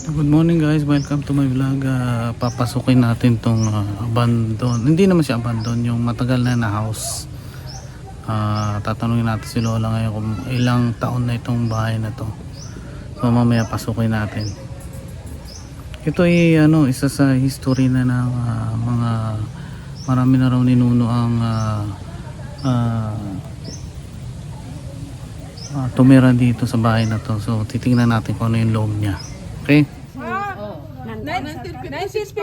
Good morning guys, welcome to my vlog. Ah, papasukin natin tong ah, abandon. Hindi naman siya abandon, yung matagal na na house. Ah, tatanungin natin si Lola ngayon kung ilang taon na itong bahay na to. So mamaya pasukin natin. Ito ay ano, isa sa history na ng ah, mga marami na raw ninuno ang ah, ah, ah, tumira dito sa bahay na to. So titingnan natin kung ano yung loob niya. Okay? 1956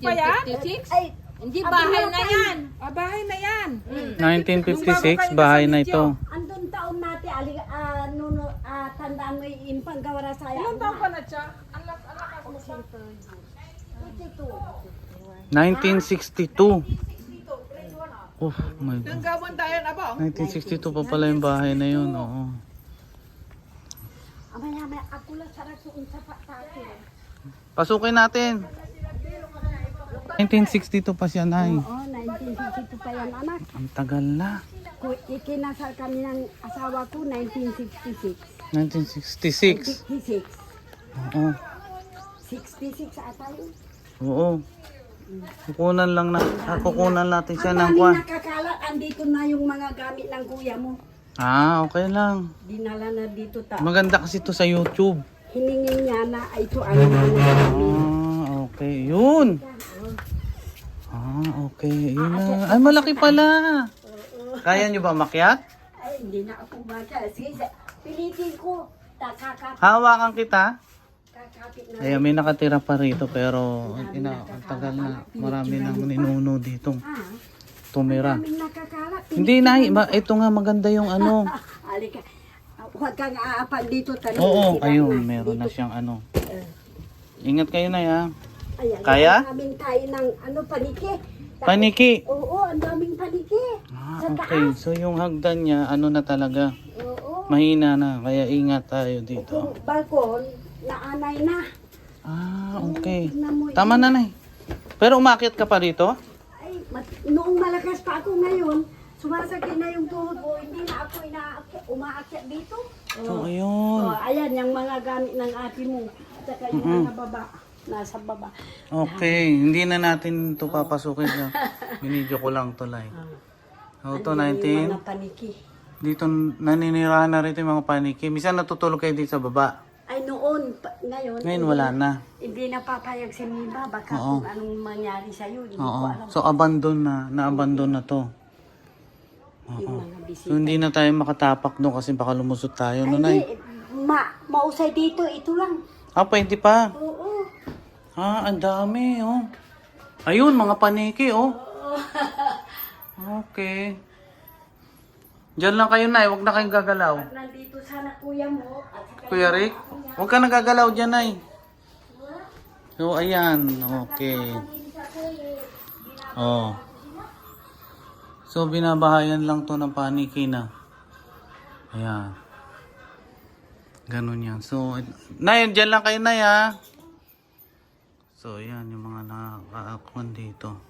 pa yan? 56? Ay, hindi bahay na yan. Ah, bahay na yan. 1956, bahay na ito. Andun taon natin, ali, ah, nuno, ah, tandaan mo yung panggawara sa Ilang taon ka na siya? Ang lak- ang lakas mo pa. 1962. Oh my God. Nanggawan tayo na ba? 1962 pa pala yung bahay na yun. Oo. Amaya, amaya, ako lang sarap sa patati. Pasukin natin. 1962 pa siya, Nay. Oo, 1962 pa yan, anak. Ang tagal na. Ku- Ikinasal kami ng asawa ko, 1966. 1966. 66. Oo. 66 ata yun. Oo. Kukunan lang na, ah, kukunan natin siya ng Ang daming kwan. nakakalat, andito na yung mga gamit ng kuya mo. Ah, okay lang. Dinala na dito ta. Maganda kasi to sa YouTube. Hiningin niya na "Ay, ito ang. Ah, okay. Yun. Ah, okay. Yun na. Ay, malaki pala. Kaya nyo ba makyat? Ay, hindi na ako bata. Sige, sa- pilitin ko. Takakapit Hawakan kita. kakapit na. Ayan, may nakatira pa rito pero ina, ang tagal na. Marami nang ninuno dito. Ah, Tumira. nakakalat. Hindi na, ma, ito nga maganda yung ano. Halika. Huwag kang aapan dito. Tanong Oo, sila ayun, na. meron na Dito. siyang ano. Eh, Ingat kayo na ya. Ayan, Kaya? ang daming tayo ng ano, paniki. Tapos- Paniki. Oo, ang daming paniki. Ah, Sa okay. taas. So yung hagdan niya, ano na talaga. Oo. Mahina na, kaya ingat tayo dito. Yung balkon, naanay na. Ah, okay. Tingnan mo, Tama na, Nay. Pero umakyat ka pa rito? Noong malakas pa ako ngayon, sumasakit na yung tuhod ko, hindi na ako inaakyat, umaakyat dito. So, Oh. ayun. Oh, ayan, yung mga gamit ng ate mo. Saka yung mga baba, nasa baba. Okay, hindi na natin ito papasukin na. Binidyo ko lang to, Lai. Oh, to Andyan 19. Yung mga paniki. Dito naninirahan na rito yung mga paniki. Minsan natutulog kayo dito sa baba. Noon, pa- ngayon, Ngayon wala na. hindi na papayag si Miba. Baka Oo. kung anong mangyari sa'yo, hindi ko Oo. alam. So abandon na, na-abandon na to. yung mga bisita. So hindi na tayo makatapak doon kasi baka lumusot tayo, Ay, Nay? hindi, ma, mausay dito, ito lang. Ah, pwede pa. Oo. Ah, ang dami, oh. Ayun, mga paniki, oh. Okay. Diyan lang kayo, Nay. Huwag na kayong gagalaw. Nandito sana kuya mo. At saka Kuya Rick, huwag ka nagagalaw dyan, Nay. So, ayan. Okay. Oh. So, binabahayan lang to ng paniki na. Ayan. Ganun yan. So, Nay, dyan lang kayo, Nay, ha? So, ayan yung mga nakakakuan dito.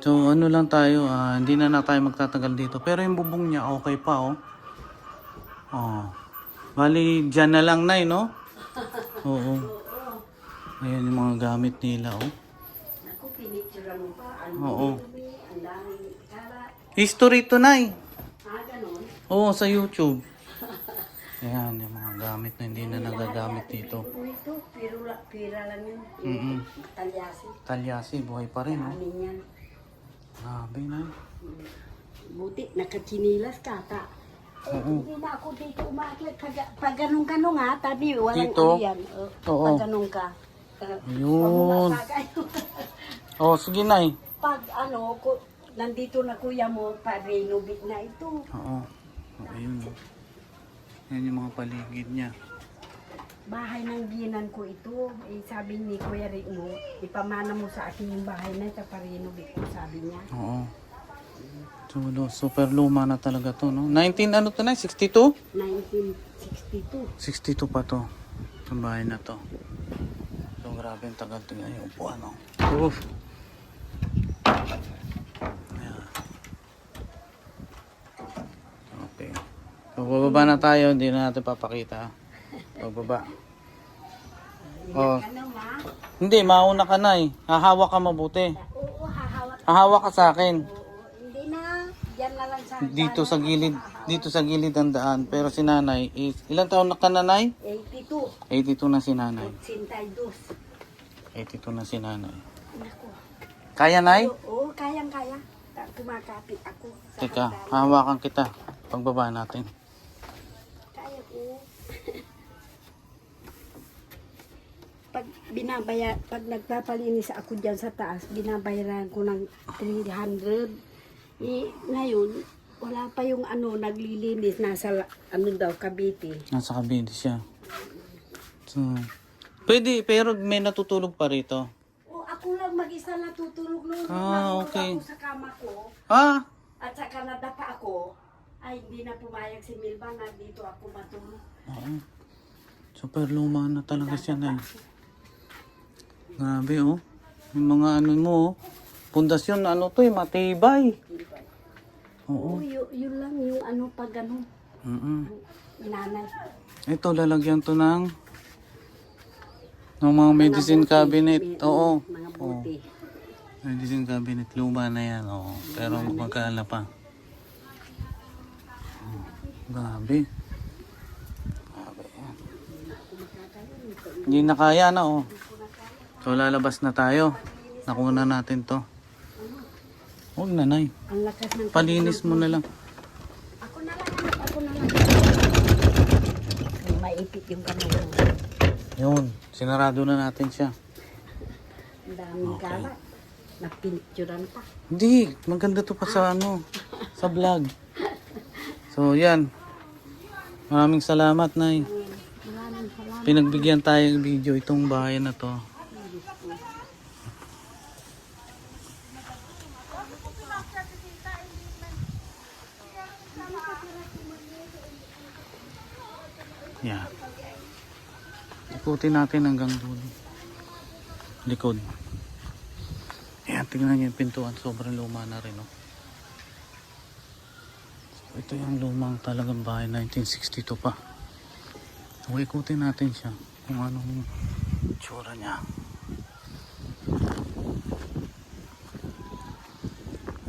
So, ano lang tayo, ah, hindi na na tayo magtatagal dito. Pero yung bubong niya, okay pa, oh. Oh. Bali, dyan na lang, Nay, no? Oo. Ayan yung mga gamit nila, oh. Naku, pinicture mo pa. Ano Oo. ang daming kalat. History to, Nay. Ah, ganun. Oo, sa YouTube. Ayan, yung mga gamit na hindi na nagagamit dito. Ito, pira, la- pira lang yun. Mm-mm. Talyasi. Talyasi, buhay pa rin. Amin yan. Grabe, Nay. Buti, nakachinilas ka, ta. Eh, Oo. hindi na ako dito umakit. Pag, pag ganun ka nung ha, tabi, walang Dito? ano yan. Oh, Oo. Pag ganun ka. Uh, Ayun. Oh, sige, Nay. pag ano, ko, nandito na kuya mo, pa-renovate na ito. Oo. Oh, ayun, oh. Yan yung mga paligid niya. Bahay ng ginan ko ito. Eh, sabi ni Kuya Rick mo, ipamana mo sa akin yung bahay na ito, pa-renovate ko, sabi niya. Oo. So, lo- super luma na talaga to, no? 19, ano to, Nay? 62? 1962. 62 pa to. Ang bahay na to. So, grabe ang tagal to. Ay, upuan, no? Oof. Ayan. Okay. So, bababa na tayo. Hindi na natin papakita. Pagbaba. Oh. Ano ma? Hindi, mauna ka na eh. Hahawak ka mabuti. Oo, hahawak. Hahawak ka sa akin. Oo, hindi na. Diyan na lang sa Dito sa gilid, dito sa gilid ang daan. Pero si nanay is, ilang taon na ka nanay? 82. 82 na si nanay. 82. 82 na si nanay. Naku. Kaya nay? Oo, kayang-kaya. Ta- Kumakapit ako. Teka, hahawakan kita. Pagbaba natin. Kaya ko. pag binabaya, pag nagpapalinis ako dyan sa taas, binabayaran ko ng 300. Eh, ngayon, wala pa yung ano, naglilinis, nasa, ano daw, Cavite. Nasa kabidi siya. So, pwede, pero may natutulog pa rito. O, ako lang mag-isa natutulog nung Ah, natulog okay. ako sa kama ko. Ah, At saka nadapa ako, ay hindi na pumayag si Milva na dito ako matulog. oo. Super luma na talaga siya na Grabe oh. Yung mga ano mo oh. Pundasyon ano to eh, matibay. Oo. Oo, yun, yun lang yung ano pag ano, Mm nanay. Ito, lalagyan to ng ng mga medicine buti, cabinet. may- Oo. Mga Oo. buti. Medicine cabinet. Luma na yan. Oo. Pero magkaala pa. Oh, Grabe. Grabe yan. Hindi na kaya na oh. So lalabas na tayo. Nakuna natin to. Huwag na, Nay. Palinis mo na lang. Ako na lang, ako na lang. Maipit yung kamay mo. Yun. Sinarado na natin siya. Ang daming kalat. Napinturan pa. Hindi, maganda to pa sa ano, sa vlog. So, yan. Maraming salamat, Nay. Maraming salamat. Pinagbigyan tayo ng video itong bahay na to. Yan. Ikutin natin hanggang dulo. Likod. Ayan, tingnan niyo yung pintuan. Sobrang luma na rin, oh. So, ito yung lumang talagang bahay, 1962 pa. So, ikutin natin siya kung anong tsura niya.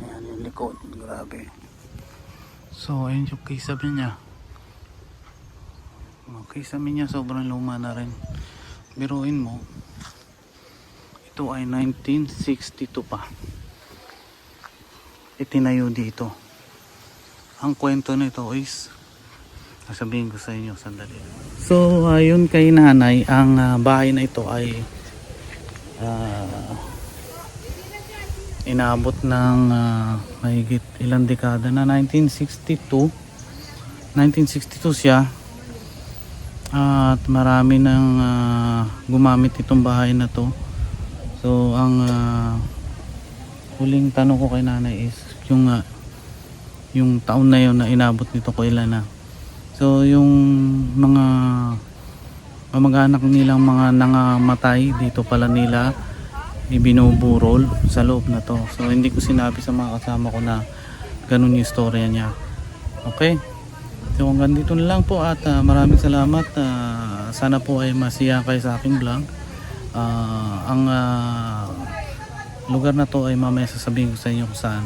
Ayan yung likod. Grabe. So, ayun yung kisame niya. Sa niya sobrang luma na rin. Biruin mo, ito ay 1962 pa. Itinayo dito. Ang kwento nito is sasabihin ko sa inyo sandali. So ayon kay nanay, ang ah, bahay na ito ay ah, inaabot ng ah, mahigit ilang dekada na 1962 1962 siya at marami nang ah, gumamit itong bahay na to. So ang ah, huling tanong ko kay nanay is yung ah, yung taon na yon na inabot nito ko ilan na? So yung mga kamag-anak nilang mga nangamatay dito pala nila ibinuburol sa loob na to. So hindi ko sinabi sa mga kasama ko na ganun yung storya niya. Okay So hanggang na lang po at ah, maraming salamat. Ah, sana po ay masiya kayo sa aking vlog. Ah, ang ah, lugar na to ay mamaya sasabihin ko sa inyo kung saan.